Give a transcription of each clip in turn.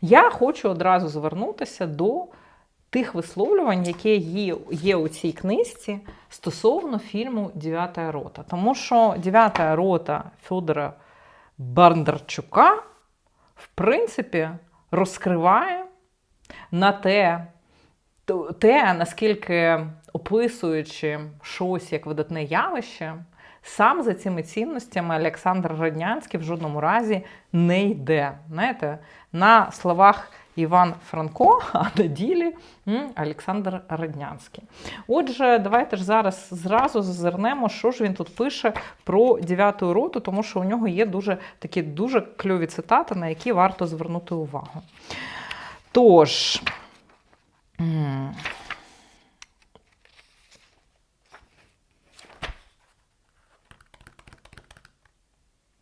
Я хочу одразу звернутися до тих висловлювань, які є, у цій книжці стосовно фільму Дев'ята рота. Тому що Дев'ята рота Федора Бондарчука, в принципі, розкриває на те, те, наскільки описуючи щось як видатне явище, сам за цими цінностями Олександр Раднянський в жодному разі не йде. Знаєте, на словах Іван Франко, а на ділі Олександр Раднянський. Отже, давайте ж зараз зразу зазирнемо, що ж він тут пише про дев'яту роту, тому що у нього є дуже такі дуже кльові цитати, на які варто звернути увагу. Тож.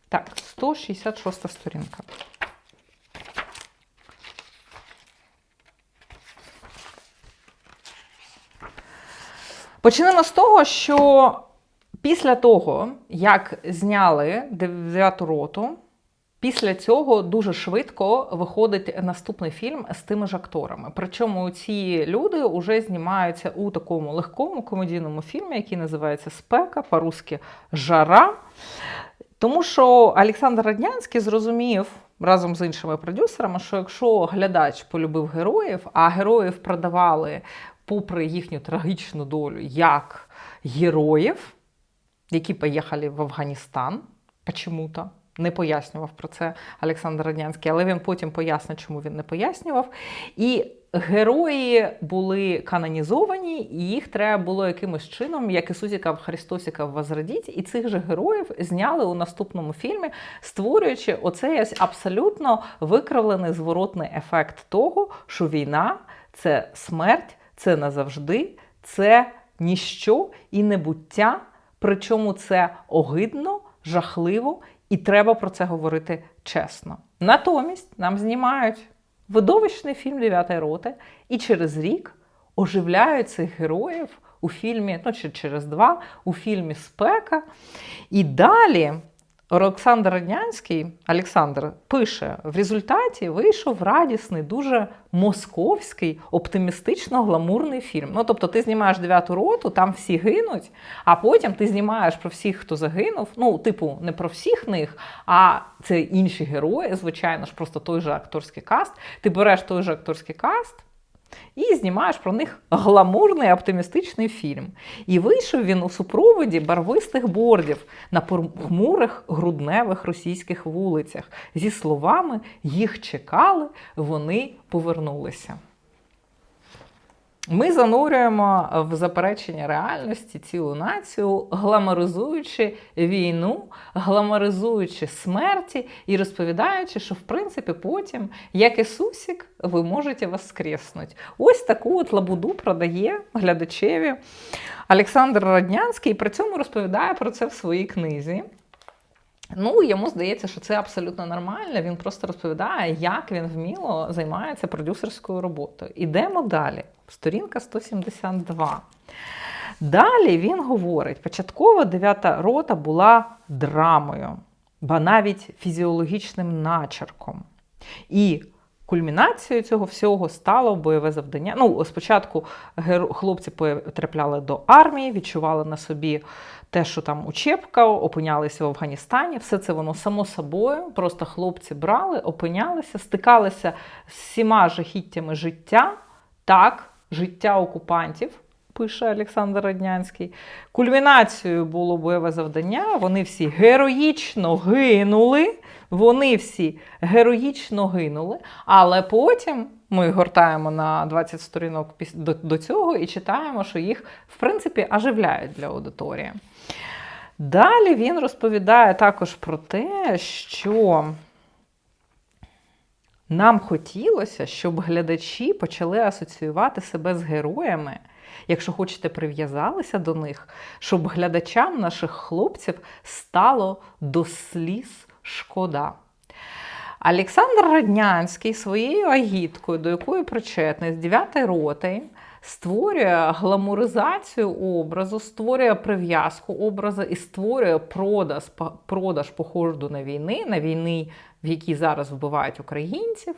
Так, 166 сторінка. Почнемо з того, що після того, як зняли дев'яту роту, після цього дуже швидко виходить наступний фільм з тими ж акторами. Причому ці люди вже знімаються у такому легкому комедійному фільмі, який називається Спека, по-русски Жара. Тому що Олександр Раднянський зрозумів разом з іншими продюсерами, що якщо глядач полюбив героїв, а героїв продавали попри їхню трагічну долю як героїв, які поїхали в Афганістан, почему-то. Не пояснював про це Олександр Раднянський, але він потім пояснить, чому він не пояснював. І герої були канонізовані, і їх треба було якимось чином, як Ісусіка Христосіка возродіть, і цих же героїв зняли у наступному фільмі, створюючи оцей ось абсолютно викривлений зворотний ефект того, що війна це смерть, це назавжди, це ніщо і небуття. Причому це огидно, жахливо, і треба про це говорити чесно. Натомість нам знімають видовищний фільм «Дев'ята роти, і через рік оживляють цих героїв у фільмі, ну чи через два, у фільмі Спека. І далі Олександр Раднянський, Олександр пише: в результаті вийшов радісний, дуже московський, оптимістично гламурний фільм. Ну, тобто, ти знімаєш дев'яту роту, там всі гинуть, а потім ти знімаєш про всіх, хто загинув. Ну, типу, не про всіх них, а це інші герої, звичайно ж, просто той же акторський каст. Ти береш той же акторський каст. І знімаєш про них гламурний оптимістичний фільм. І вийшов він у супроводі барвистих бордів на похмурих грудневих російських вулицях зі словами їх чекали, вони повернулися. Ми занурюємо в заперечення реальності цілу націю, гламоризуючи війну, гламоризуючи смерті і розповідаючи, що в принципі потім, як Ісусік, ви можете воскреснути. Ось таку от лабуду продає глядачеві Олександр Раднянський і при цьому розповідає про це в своїй книзі. Ну, йому здається, що це абсолютно нормально. Він просто розповідає, як він вміло займається продюсерською роботою. Ідемо далі. Сторінка 172. Далі він говорить: початкова дев'ята рота була драмою, ба навіть фізіологічним начерком. І кульмінацією цього всього стало бойове завдання. Ну, спочатку хлопці потрапляли до армії, відчували на собі те, що там учебка, опинялися в Афганістані. Все це воно само собою. Просто хлопці брали, опинялися, стикалися з всіма жахіттями життя. Так, життя окупантів. Пише Олександр Раднянський. Кульмінацією було бойове завдання. Вони всі героїчно гинули. Вони всі героїчно гинули. Але потім ми гортаємо на 20 сторінок до цього і читаємо, що їх, в принципі, оживляють для аудиторії. Далі він розповідає також про те, що нам хотілося, щоб глядачі почали асоціювати себе з героями, якщо хочете, прив'язалися до них, щоб глядачам наших хлопців стало до сліз шкода. Олександр Раднянський своєю агіткою, до якої причетний з 9 роти, створює гламуризацію образу, створює прив'язку образу і створює продаж, продаж походу на війни, на війни, в якій зараз вбивають українців.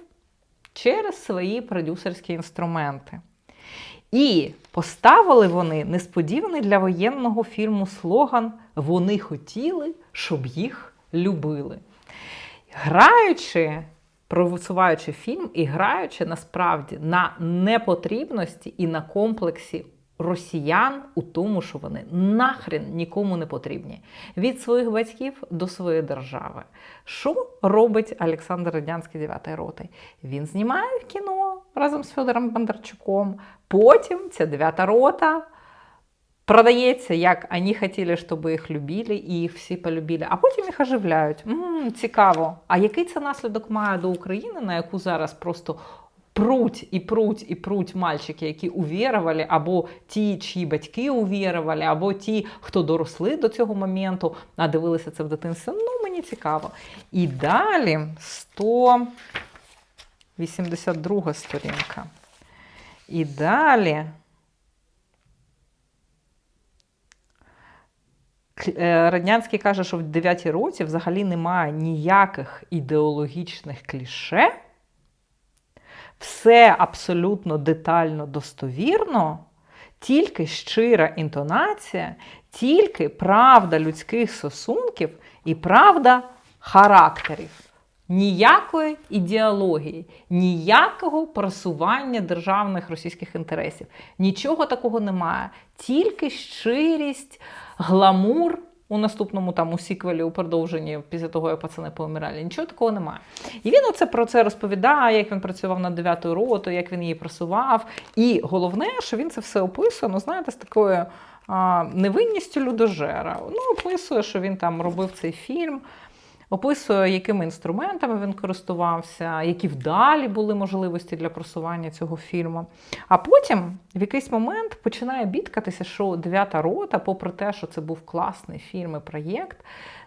через свої продюсерські інструменти. І поставили вони несподіваний для воєнного фільму слоган Вони хотіли, щоб їх любили. Граючи, провисуваючи фільм і граючи насправді на непотрібності і на комплексі росіян у тому, що вони нахрен нікому не потрібні. Від своїх батьків до своєї держави. Що робить Олександр Радянський 9 роти? Він знімає кіно разом з Федором Бондарчуком. Потім ця 9 рота продається, як вони хотіли, щоб їх любили, і їх всі полюбили, а потім їх оживляють. М-м, цікаво. А який це наслідок має до України, на яку зараз просто пруть і пруть і пруть мальчики, які увірували, або ті, чиї батьки увірували, або ті, хто доросли до цього моменту, а дивилися це в дитинстві. Ну, мені цікаво. І далі 182 сторінка. І далі. Е, Раднянський каже, що в 9 році взагалі немає ніяких ідеологічних кліше. Все абсолютно детально достовірно, тільки щира інтонація, тільки правда людських стосунків і правда характерів. Ніякої ідеології, ніякого просування державних російських інтересів. Нічого такого немає. Тільки щирість, гламур у наступному там у сіквелі, у продовженні, після того, як пацани помирали. Нічого такого немає. І він оце про це розповідає, як він працював над дев'ятою ротою, як він її просував. І головне, що він це все описує, ну, знаєте, з такою невинністю людожера. Ну, описує, що він там робив цей фільм. Описує, якими інструментами він користувався, які вдалі були можливості для просування цього фільму. А потім в якийсь момент починає бідкатися, що дев'ята рота, попри те, що це був класний фільм і проєкт,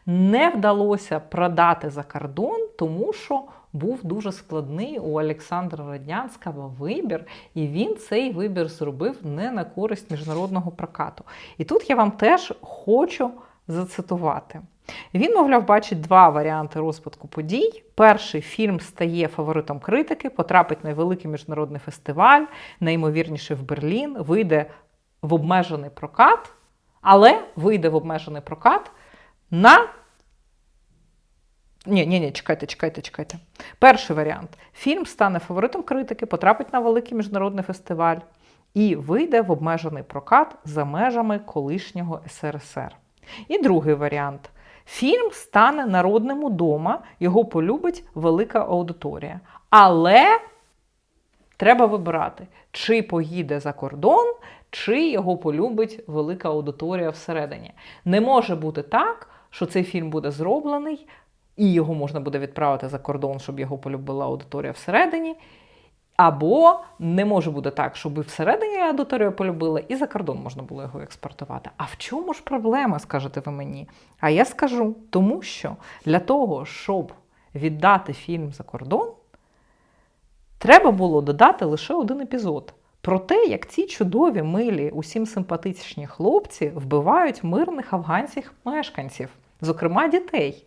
не вдалося продати за кордон, тому що був дуже складний у Олександра Раднянського вибір, і він цей вибір зробив не на користь міжнародного прокату. І тут я вам теж хочу зацитувати. Він, мовляв, бачить два варіанти розвитку подій. Перший фільм стає фаворитом критики, потрапить на великий міжнародний фестиваль, найімовірніше в Берлін, вийде в обмежений прокат, але вийде в обмежений прокат на. Ні, ні, ні, чекайте, чекайте, чекайте. Перший варіант: фільм стане фаворитом критики, потрапить на великий міжнародний фестиваль і вийде в обмежений прокат за межами колишнього СРСР. І другий варіант. Фільм стане народним удома, його полюбить велика аудиторія. Але треба вибирати, чи поїде за кордон, чи його полюбить велика аудиторія всередині. Не може бути так, що цей фільм буде зроблений, і його можна буде відправити за кордон, щоб його полюбила аудиторія всередині. Або не може бути так, щоб і всередині аудиторію полюбили, і за кордон можна було його експортувати. А в чому ж проблема, скажете ви мені? А я скажу, тому що для того, щоб віддати фільм за кордон, треба було додати лише один епізод. Про те, як ці чудові, милі, усім симпатичні хлопці вбивають мирних афганських мешканців, зокрема дітей.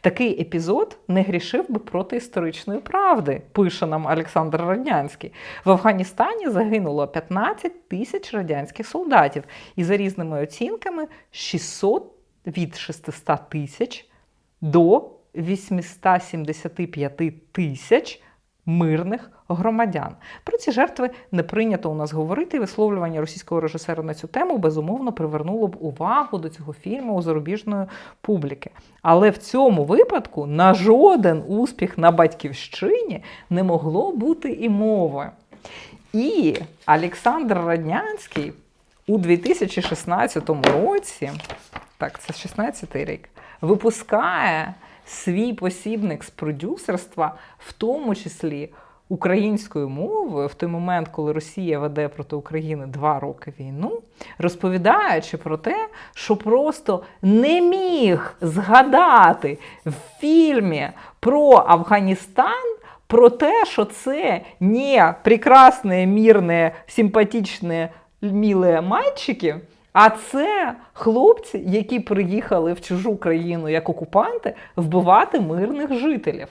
Такий епізод не грішив би проти історичної правди, пише нам Олександр Радянський. В Афганістані загинуло 15 тисяч радянських солдатів, і за різними оцінками 600 від 600 тисяч до 875 тисяч мирних громадян. Про ці жертви не прийнято у нас говорити. Висловлювання російського режисера на цю тему безумовно привернуло б увагу до цього фільму у зарубіжної публіки. Але в цьому випадку на жоден успіх на батьківщині не могло бути і мови. І Олександр Раднянський у 2016 році, так, це 16 рік, випускає свій посібник з продюсерства, в тому числі українською мовою, в той момент, коли Росія веде проти України два роки війну, розповідаючи про те, що просто не міг згадати в фільмі про Афганістан. Про те, що це не прекрасне, мирне, симпатичне, миле мальчики, а це хлопці, які приїхали в чужу країну як окупанти вбивати мирних жителів.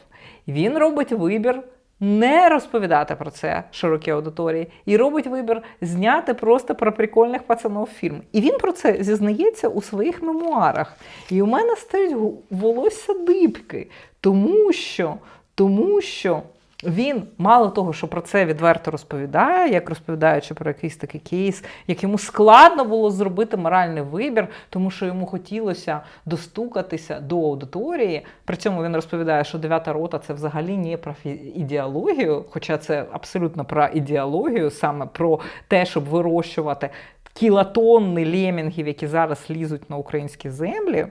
Він робить вибір не розповідати про це широкій аудиторії і робить вибір зняти просто про прикольних пацанов фільм. І він про це зізнається у своїх мемуарах. І у мене стають волосся дибки, тому що, тому що. Він мало того, що про це відверто розповідає, як розповідаючи про якийсь такий кейс, як йому складно було зробити моральний вибір, тому що йому хотілося достукатися до аудиторії. При цьому він розповідає, що дев'ята рота це взагалі не про ідеологію, хоча це абсолютно про ідеологію, саме про те, щоб вирощувати кілотонни лемінгів, які зараз лізуть на українські землі.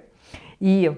І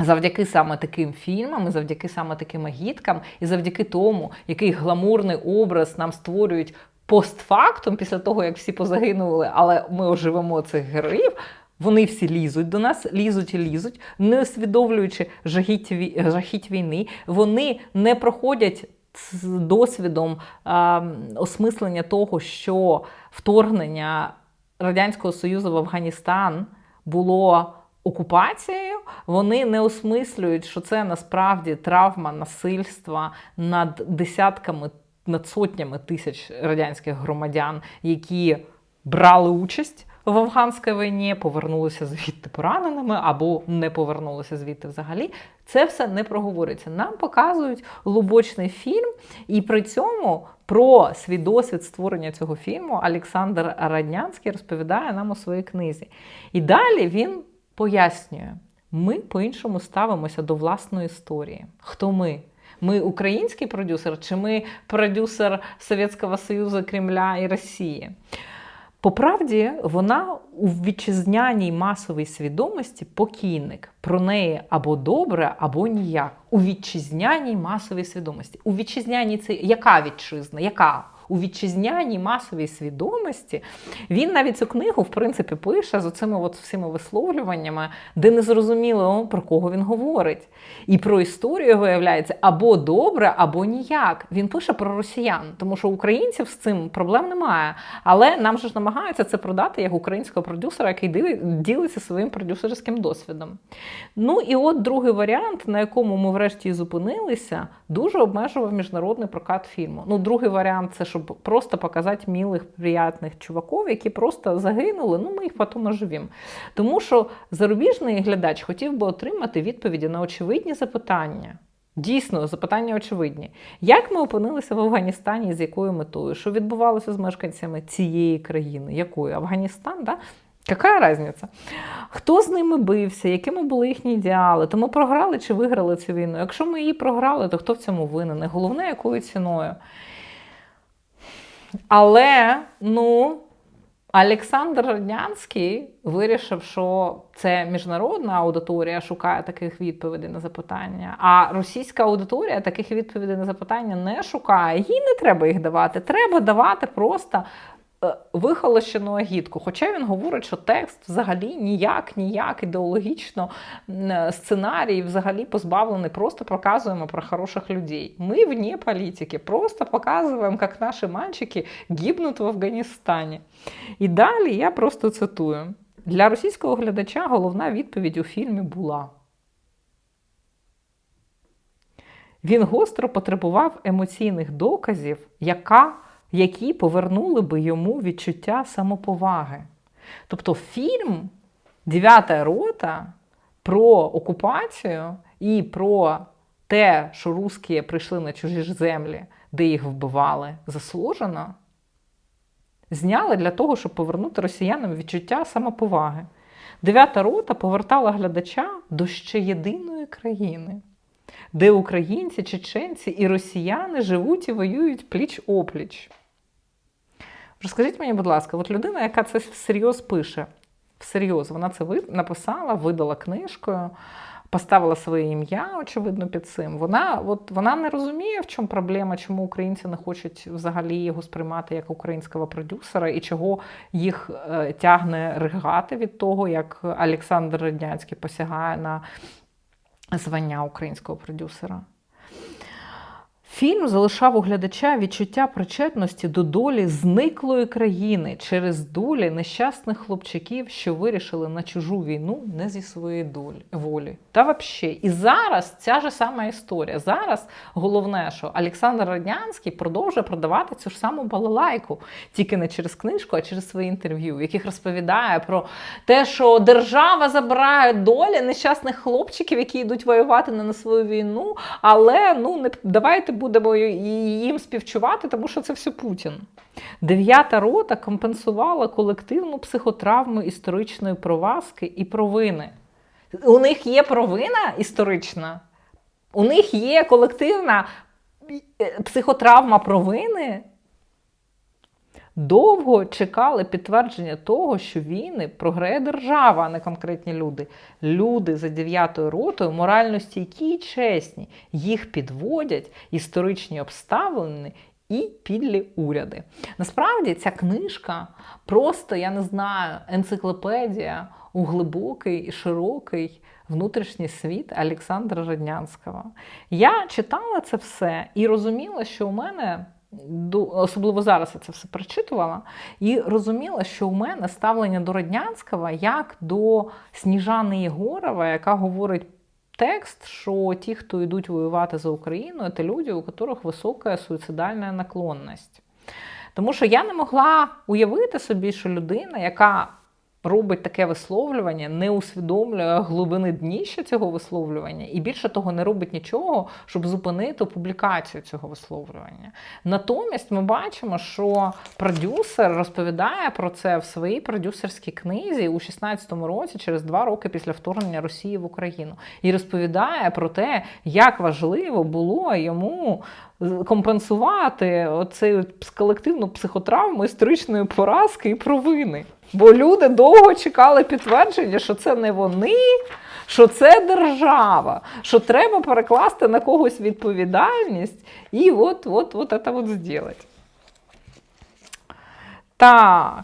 Завдяки саме таким фільмам, і завдяки саме таким агіткам, і завдяки тому, який гламурний образ нам створюють постфактум, після того, як всі позагинули, але ми оживемо цих героїв. Вони всі лізуть до нас, лізуть і лізуть, не усвідомлюючи жахіть, жахіть війни. Вони не проходять з досвідом а, осмислення того, що вторгнення Радянського Союзу в Афганістан було окупацією, вони не осмислюють, що це насправді травма насильства над десятками, над сотнями тисяч радянських громадян, які брали участь. В афганській війні повернулися звідти пораненими або не повернулися звідти взагалі. Це все не проговорюється. Нам показують лубочний фільм, і при цьому про свій досвід створення цього фільму Олександр Раднянський розповідає нам у своїй книзі. І далі він пояснює, ми по-іншому ставимося до власної історії. Хто ми? Ми український продюсер, чи ми продюсер Совєтського Союзу, Кремля і Росії? По правді, вона у вітчизняній масовій свідомості покійник. Про неї або добре, або ніяк. У вітчизняній масовій свідомості. У вітчизняній це яка вітчизна? Яка? У вітчизняній масовій свідомості, він навіть цю книгу, в принципі, пише з оцими от всіми висловлюваннями, де не зрозуміло, про кого він говорить. І про історію виявляється або добре, або ніяк. Він пише про росіян, тому що українців з цим проблем немає. Але нам же ж намагаються це продати як українського продюсера, який ділиться своїм продюсерським досвідом. Ну і от другий варіант, на якому ми врешті зупинилися, дуже обмежував міжнародний прокат фільму. Ну, другий варіант це що щоб просто показати милих, приятних чуваків, які просто загинули, ну ми їх потім оживім. Тому що зарубіжний глядач хотів би отримати відповіді на очевидні запитання. Дійсно, запитання очевидні. Як ми опинилися в Афганістані, з якою метою? Що відбувалося з мешканцями цієї країни? Якою? Афганістан, да? Яка різниця? Хто з ними бився, якими були їхні ідеали? То ми програли чи виграли цю війну? Якщо ми її програли, то хто в цьому винен? Головне, якою ціною? Але, ну, Олександр Радянський вирішив, що це міжнародна аудиторія шукає таких відповідей на запитання, а російська аудиторія таких відповідей на запитання не шукає. Їй не треба їх давати. Треба давати просто вихолощену агітку. Хоча він говорить, що текст взагалі ніяк, ніяк ідеологічно е, сценарій взагалі позбавлений. Просто показуємо про хороших людей. Ми вне політики, просто показуємо, як наші мальчики гибнуть в Афганістані. І далі я просто цитую: для російського глядача головна відповідь у фільмі була. Він гостро потребував емоційних доказів, яка які повернули би йому відчуття самоповаги. Тобто фільм Дев'ята рота про окупацію і про те, що русські прийшли на чужі ж землі, де їх вбивали заслужено, зняли для того, щоб повернути росіянам відчуття самоповаги. Дев'ята рота повертала глядача до ще єдиної країни, де українці, чеченці і росіяни живуть і воюють пліч опліч. Розкажіть мені, будь ласка, от людина, яка це всерйоз пише, всерйоз, вона це написала, видала книжкою, поставила своє ім'я, очевидно, під цим. Вона от, вона не розуміє, в чому проблема, чому українці не хочуть взагалі його сприймати як українського продюсера і чого їх е, тягне ригати від того, як Олександр Радянський посягає на звання українського продюсера. Фільм залишав у глядача відчуття причетності до долі зниклої країни через долі нещасних хлопчаків, що вирішили на чужу війну не зі своєї долі волі. Та взагалі. І зараз ця ж сама історія. Зараз головне, що Олександр Радянський продовжує продавати цю ж саму балалайку, тільки не через книжку, а через свої інтерв'ю, в яких розповідає про те, що держава забирає долі нещасних хлопчиків, які йдуть воювати не на свою війну, але ну не давайте будемо їм співчувати, тому що це все Путін. Дев'ята рота компенсувала колективну психотравму історичної проваски і провини. У них є провина історична, у них є колективна е, психотравма провини. Довго чекали підтвердження того, що війни програє держава, а не конкретні люди. Люди за дев'ятою ротою морально стійкі і чесні. Їх підводять історичні обставини і підлі уряди. Насправді ця книжка просто, я не знаю, енциклопедія у глибокий і широкий внутрішній світ Олександра Раднянського. Я читала це все і розуміла, що у мене. Особливо зараз я це все прочитувала, і розуміла, що у мене ставлення до Роднянського як до Сніжани Єгорова, яка говорить текст, що ті, хто йдуть воювати за Україну, це люди, у яких висока суїцидальна наклонність. Тому що я не могла уявити собі, що людина, яка робить таке висловлювання, не усвідомлює глибини дніща цього висловлювання, і більше того, не робить нічого, щоб зупинити публікацію цього висловлювання. Натомість ми бачимо, що продюсер розповідає про це в своїй продюсерській книзі у 16-му році, через два роки після вторгнення Росії в Україну, і розповідає про те, як важливо було йому. Компенсувати оцю колективну психотравму історичної поразки і провини. Бо люди довго чекали підтвердження, що це не вони, що це держава, що треба перекласти на когось відповідальність і от от, от це от зробити. Так.